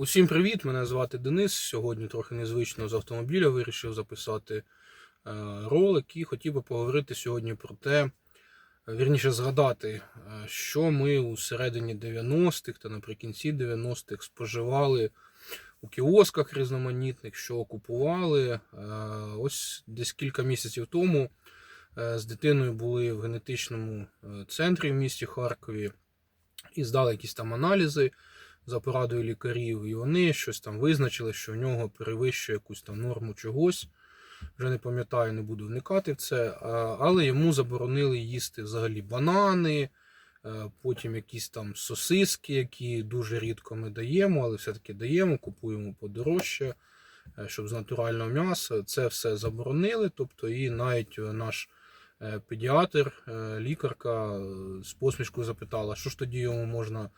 Усім привіт! Мене звати Денис. Сьогодні трохи незвично з автомобіля вирішив записати е, ролик і хотів би поговорити сьогодні про те, е, вірніше згадати, е, що ми у середині 90-х та наприкінці 90-х споживали у кіосках різноманітних, що купували. Е, Ось десь кілька місяців тому з дитиною були в генетичному центрі в місті Харкові і здали якісь там аналізи за порадою лікарів, і вони щось там визначили, що в нього перевищує якусь там норму чогось. Вже не пам'ятаю, не буду вникати в це. Але йому заборонили їсти взагалі банани, е, потім якісь там сосиски, які дуже рідко ми даємо, але все-таки даємо, купуємо подорожче, е, щоб з натурального м'яса. Це все заборонили. Тобто, і навіть е, наш педіатр, лікарка з посмішкою запитала, що ж тоді йому можна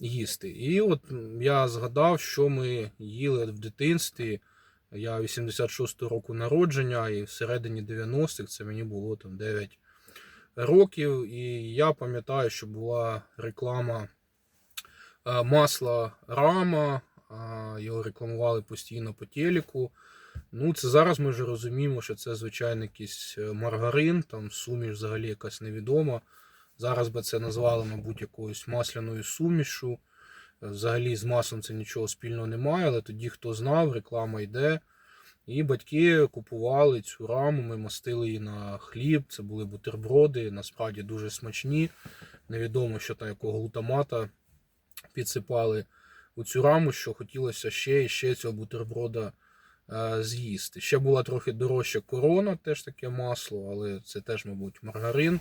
їсти. І от я згадав, що ми їли в дитинстві. Я 86-го року народження, і всередині 90-х це мені було там 9 років. І я пам'ятаю, що була реклама е, масла Рама, його рекламували постійно по телеку. Ну, це зараз ми вже розуміємо, що це звичайно якийсь е, маргарин, там суміш взагалі якась невідома. Зараз би це назвали, мабуть, якоюсь масляною сумішу. Взагалі з маслом це нічого спільного немає, але тоді хто знав, реклама йде. І батьки купували цю раму, ми мастили її на хліб, це були бутерброди, насправді дуже смачні. Невідомо, що там якого глутамата підсипали у цю раму, що хотілося ще і ще цього бутерброда е, з'їсти. Ще була трохи дорожча корона, теж таке масло, але це теж, мабуть, маргарин.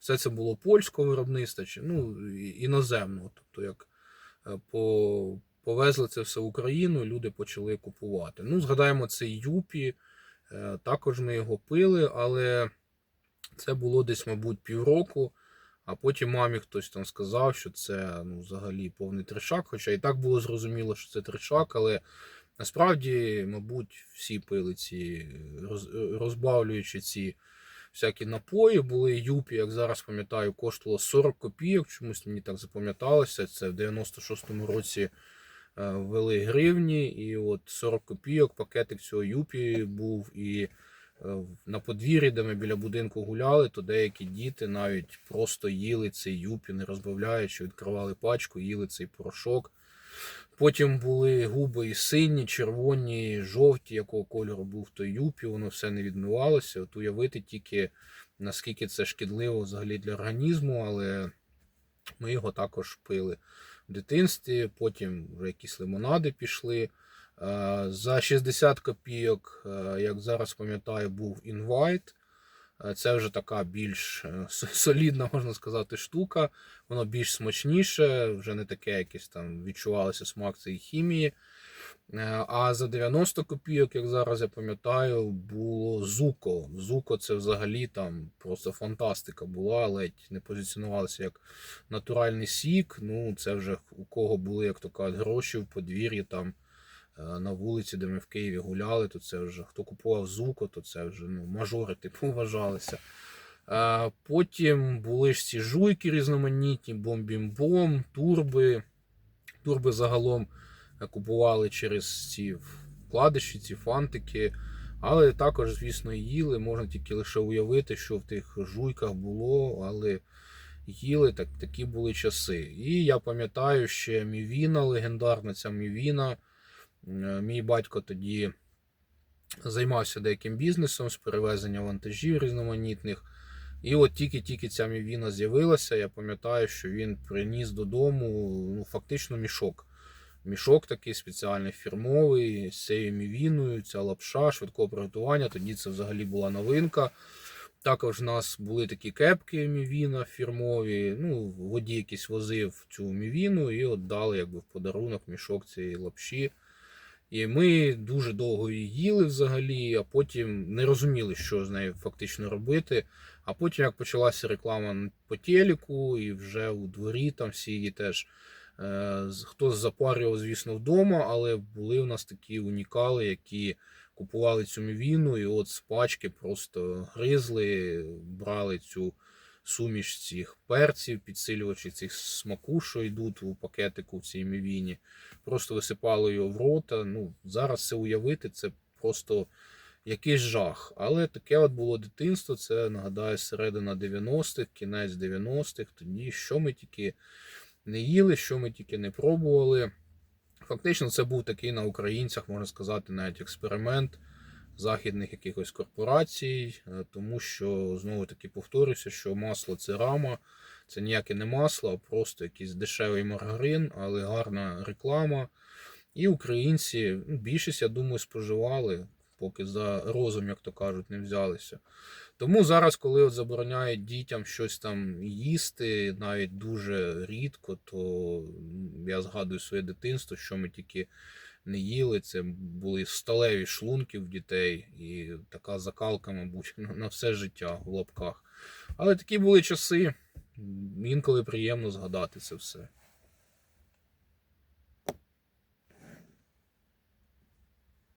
Все це було польського виробництва, чи ну, іноземного. Тобто, як е, по, повезли це все в Україну, люди почали купувати. Ну, згадаємо, цей Юпі. е, Також ми його пили, але це було десь, мабуть, півроку. А потім мамі хтось там сказав, що це ну, взагалі повний трешак. Хоча і так було зрозуміло, що це трешак, але насправді, мабуть, всі пили ці роз- розбавлюючи ці всякі напої. Були юпі, як зараз пам'ятаю, коштувало 40 копійок. Чомусь мені так запам'яталося. Це в 96-му році е, ввели гривні, і от 40 копійок пакетик цього юпі був. І е, на подвір'ї, де ми біля будинку гуляли, то деякі діти навіть просто їли цей юпі, не розбавляючи, відкривали пачку, їли цей порошок. Потім були губи і сині, червоні, жовті, якого кольору був той юпі, воно все не відмивалося. От уявити тільки наскільки це шкідливо взагалі для організму, але ми його також пили в дитинстві, потім вже якісь лимонади пішли. Е, За 60 копійок, е, як зараз пам'ятаю, був інвайт. Е, Це вже така більш е, солідна, можна сказати, штука. Воно більш смачніше, вже не таке якесь там відчувалося смак цієї хімії. Е, А за 90 копійок, як зараз я пам'ятаю, було Зуко. Зуко це взагалі там просто фантастика була, ледь не позиціонувалося як натуральний сік. Ну, це вже у кого були, як то кажуть, гроші в подвір'ї там на вулиці, де ми в Києві гуляли, то це вже хто купував Зуко, то це вже ну, мажори типу вважалися. Е, Потім були ж ці жуйки різноманітні, бомбім-бом, турби. Турби загалом е, купували через ці вкладиші, ці фантики. Але також, звісно, їли. Можна тільки лише уявити, що в тих жуйках було, але їли так, такі були часи. І я пам'ятаю ще Мівіна, легендарна ця Мівіна. Е, Мій батько тоді займався деяким бізнесом з перевезення вантажів різноманітних. І от тільки-тільки ця мівіна з'явилася, я пам'ятаю, що він приніс додому ну, фактично мішок. Мішок такий спеціальний фірмовий з цією мівіною, ця лапша швидкого приготування. Тоді це взагалі була новинка. Також в нас були такі кепки мівіна фірмові. Ну, водій якийсь возив цю мівіну і от дали якби, в подарунок мішок цієї лапші. І ми дуже довго її їли взагалі, а потім не розуміли, що з нею фактично робити. А потім, як почалася реклама по телеку, і вже у дворі там всі її теж е, хтось запарював, звісно, вдома, але були у нас такі унікали, які купували цю мівіну, і от з пачки просто гризли, брали цю суміш цих перців, підсилювачів цих смаку, що йдуть у пакетику в цій мівіні. Просто висипали його в рота. Ну, зараз це уявити, це просто якийсь жах. Але таке от було дитинство, це нагадаю, середина 90-х, кінець 90-х. Тоді що ми тільки не їли, що ми тільки не пробували. Фактично, це був такий на українцях, можна сказати, навіть експеримент західних якихось корпорацій, е, тому що знову таки повторюся, що масло це рама, це ніяке не масло, а просто якийсь дешевий маргарин, але гарна реклама. І українці, ну, більшість, я думаю, споживали, поки за розум, як то кажуть, не взялися. Тому зараз, коли от забороняють дітям щось там їсти, навіть дуже рідко, то я згадую своє дитинство, що ми тільки не їли. Це були сталеві шлунки в дітей, і така закалка, мабуть, на все життя в лапках. Але такі були часи. Інколи приємно згадати це все.